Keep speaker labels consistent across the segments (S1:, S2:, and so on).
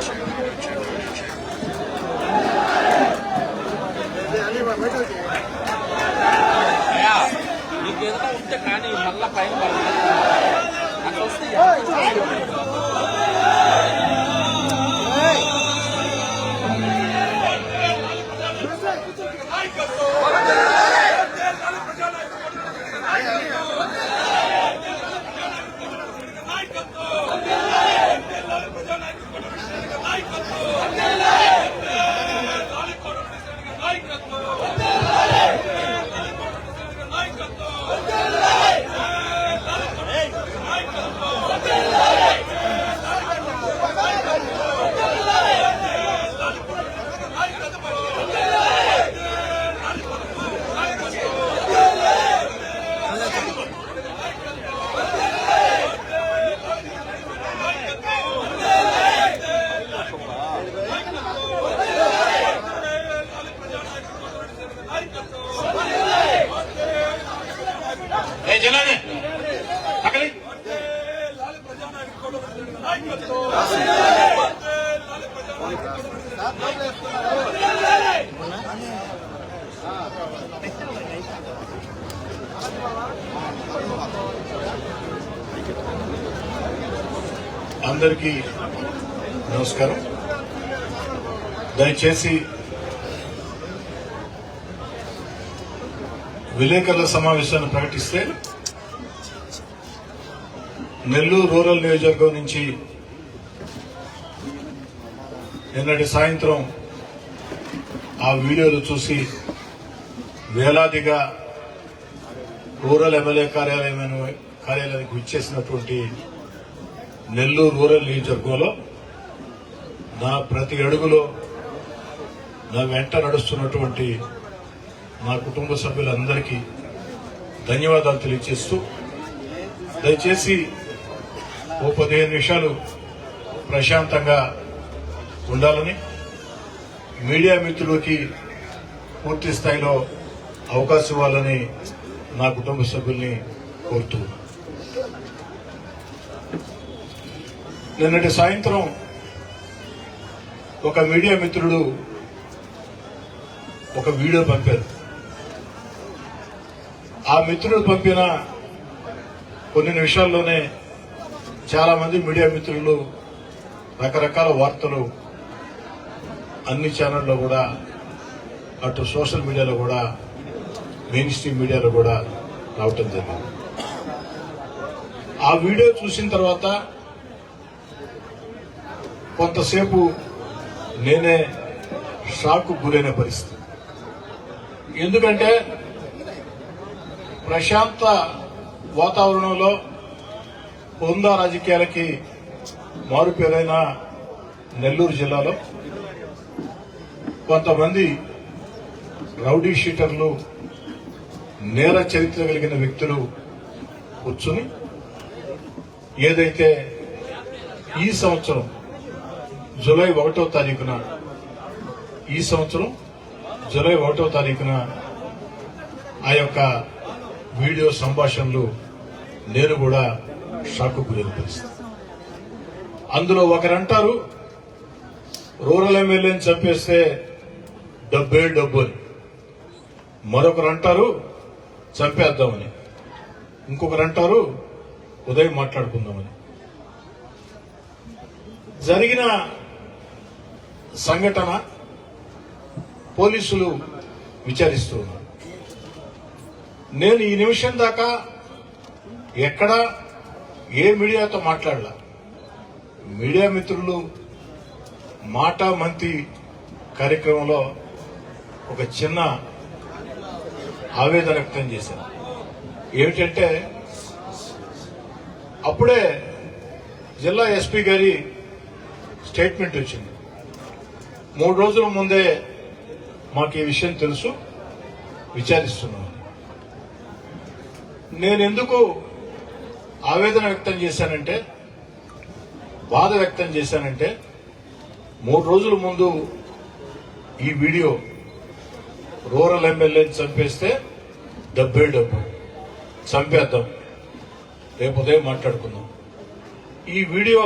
S1: 是一个
S2: 人之后。అందరికీ నమస్కారం. దయచేసి విలేకరుల సమావేశాన్ని ప్రకటిస్తే నెల్లూరు రూరల్ నియోజకవర్గం నుంచి నిన్నటి సాయంత్రం ఆ వీడియోలు చూసి వేలాదిగా రూరల్ ఎమ్మెల్యే కార్యాలయం కార్యాలయానికి విచ్చేసినటువంటి నెల్లూరు రూరల్ నియోజకవర్గంలో నా ప్రతి అడుగులో నా వెంట నడుస్తున్నటువంటి నా కుటుంబ సభ్యులందరికీ ధన్యవాదాలు తెలియజేస్తూ దయచేసి ఓ పదిహేను నిమిషాలు ప్రశాంతంగా ఉండాలని మీడియా మిత్రులకి పూర్తి స్థాయిలో అవకాశం ఇవ్వాలని నా కుటుంబ సభ్యుల్ని కోరుతూ నిన్నటి సాయంత్రం ఒక మీడియా మిత్రుడు ఒక వీడియో పంపారు. ఆ మిత్రుడు పంపిన కొన్ని నిమిషాల్లోనే చాలామంది మీడియా మిత్రులు రకరకాల వార్తలు అన్ని ఛానల్లో కూడా అటు సోషల్ మీడియాలో కూడా మెయిన్ స్ట్రీమ్ మీడియాలో కూడా రావటం జరిగింది. ఆ వీడియో చూసిన తర్వాత కొంతసేపు నేనే షాక్కు గురైన పరిస్థితి. ఎందుకంటే ప్రశాంత వాతావరణంలో హోందా రాజకీయాలకి మారుపేరైన నెల్లూరు జిల్లాలో కొంతమంది రౌడీ షీటర్లు నేర చరిత్ర కలిగిన వ్యక్తులు కూర్చుని ఏదైతే ఈ సంవత్సరం జూలై ఒకటో తారీఖున ఈ సంవత్సరం జూలై ఒకటో తారీఖున ఆ యొక్క వీడియో సంభాషణలు నేను కూడా షాకు గురైన పరిస్థితి అందులో ఒకరంటారు రూరల్ ఎమ్మెల్యేని చంపేస్తే డబ్బే డబ్బు అని. మరొకరు అంటారు చంపేద్దామని. ఇంకొకరు అంటారు ఉదయం మాట్లాడుకుందామని. జరిగిన సంఘటన పోలీసులు విచారిస్తూ ఉన్నారు. నేను ఈ నిమిషం దాకా ఎక్కడ ఏ మీడియాతో మాట్లాడలా. మీడియా మిత్రులు మాట మంతి కార్యక్రమంలో ఒక చిన్న ఆవేదన వ్యక్తం చేశాను ఏమిటంటే అప్పుడే జిల్లా ఎస్పీ గారి స్టేట్మెంట్ వచ్చింది. మూడు రోజుల ముందే మాకు ఈ విషయం తెలుసు విచారిస్తున్నాం. నేను ఎందుకు ఆవేదన వ్యక్తం చేశానంటే బాధ వ్యక్తం చేశానంటే మూడు రోజుల ముందు ఈ వీడియో రూరల్ ఎమ్మెల్యేని చంపేస్తే డబ్బే డబ్బు చంపేద్దాం. రేపు ఉదయం మాట్లాడుకుందాం. ఈ వీడియో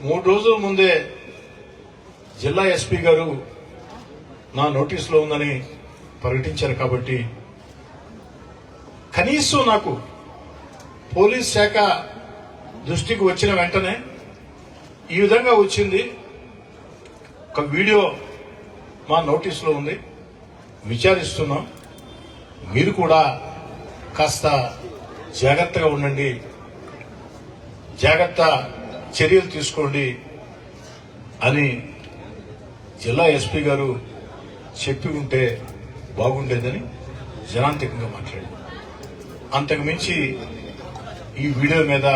S2: మూడు రోజుల ముందే జిల్లా ఎస్పీ గారు నా నోటీసులో ఉందని ప్రకటించారు కాబట్టి కనీసం నాకు పోలీస్ శాఖ దృష్టికి వచ్చిన వెంటనే ఈ విధంగా వచ్చింది. ఒక వీడియో మా నోటీసులో ఉంది. విచారిస్తున్నాం. మీరు కూడా కాస్త జాగ్రత్తగా ఉండండి. జాగ్రత్త చర్యలు తీసుకోండి అని జిల్లా ఎస్పీ గారు చెప్పి ఉంటే బాగుండేదని జనాంతికంగా మాట్లాడారు. అంతకు మించి ఈ వీడియో మీద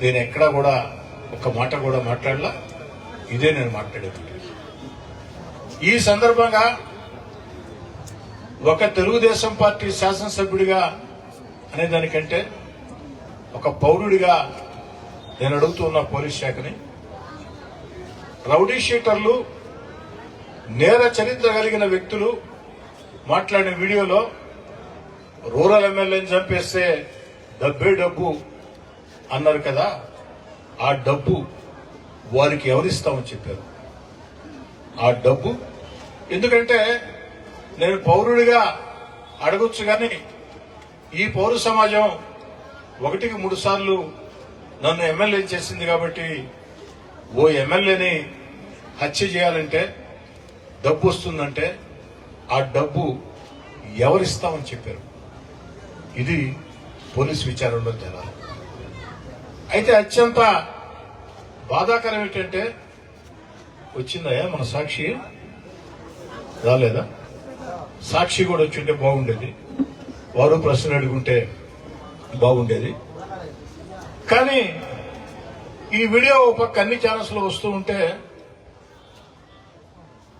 S2: నేను ఎక్కడా కూడా ఒక మాట కూడా మాట్లాడలా. ఇదే నేను మాట్లాడేది. ఈ సందర్భంగా ఒక తెలుగుదేశం పార్టీ శాసనసభ్యుడిగా అనే దానికంటే ఒక పౌరుడిగా నేను అడుగుతున్న పోలీస్ శాఖని రౌడీ షీటర్లు నేర చరిత్ర కలిగిన వ్యక్తులు మాట్లాడిన వీడియోలో రూరల్ ఎమ్మెల్యేని చంపేస్తే డబ్బే డబ్బు అన్నారు కదా ఆ డబ్బు వారికి ఎవరిస్తామని చెప్పారు? ఆ డబ్బు? ఎందుకంటే నేను పౌరుడిగా అడగొచ్చు కానీ ఈ పౌర సమాజం ఒకటికి మూడు సార్లు నన్ను ఎమ్మెల్యే చేసింది కాబట్టి ఓ ఎమ్మెల్యేని హత్య చేయాలంటే డబ్బు వస్తుందంటే ఆ డబ్బు ఎవరిస్తామని చెప్పారు. ఇది పోలీస్ విచారణలో తేలాలి అయితే అత్యంత బాధాకరం ఏంటంటే వచ్చిందయ్యా మన సాక్షి? రాలేదా? సాక్షి కూడా వచ్చింటే బాగుండేది. వారు ప్రశ్న అడుగుంటే బాగుండేది. కానీ ఈ వీడియో ఒక పక్క అన్ని ఛానల్స్లో వస్తూ ఉంటే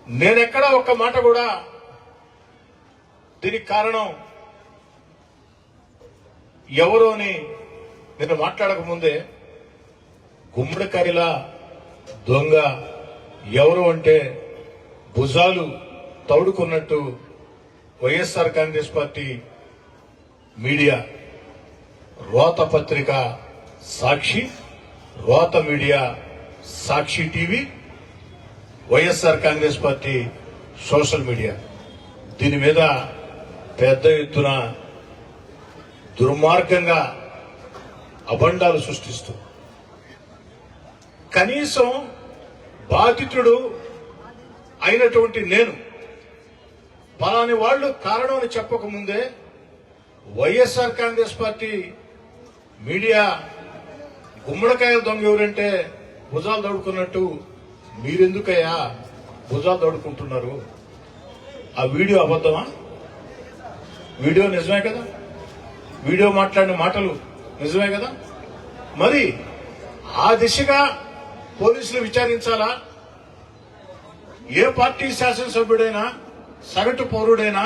S2: నేనెక్కడ ఒక్క మాట కూడా దీనికి కారణం ఎవరు అని నేను మాట్లాడకముందే గుమ్మడికారిలా దొంగ ఎవరు అంటే భుజాలు తౌడుకున్నట్టు వైఎస్ఆర్ కాంగ్రెస్ పార్టీ మీడియా రోత పత్రిక సాక్షి రోత media Sakshi TV YSR Congress party social media. దీని మీద పెద్ద ఎత్తున దుర్మార్గంగా అబండాలు సృష్టిస్తూ కనీసం బాధితుడు అయినటువంటి నేను పలాని వాళ్ళు కారణం అని చెప్పకముందే వైఎస్ఆర్ కాంగ్రెస్ పార్టీ మీడియా గుమ్మడికాయల దొంగ ఎవరంటే భుజాలు దొడుకున్నట్టు మీరెందుకయ్యా భుజాలు దొడుకుంటున్నారు ఆ వీడియో అబద్ధమా? వీడియో నిజమే కదా? వీడియో మాట్లాడిన మాటలు నిజమే కదా? మరి ఆ దిశగా పోలీసులు విచారించాలా? ఏ పార్టీ శాసనసభ్యుడైనా సగటు పౌరుడైనా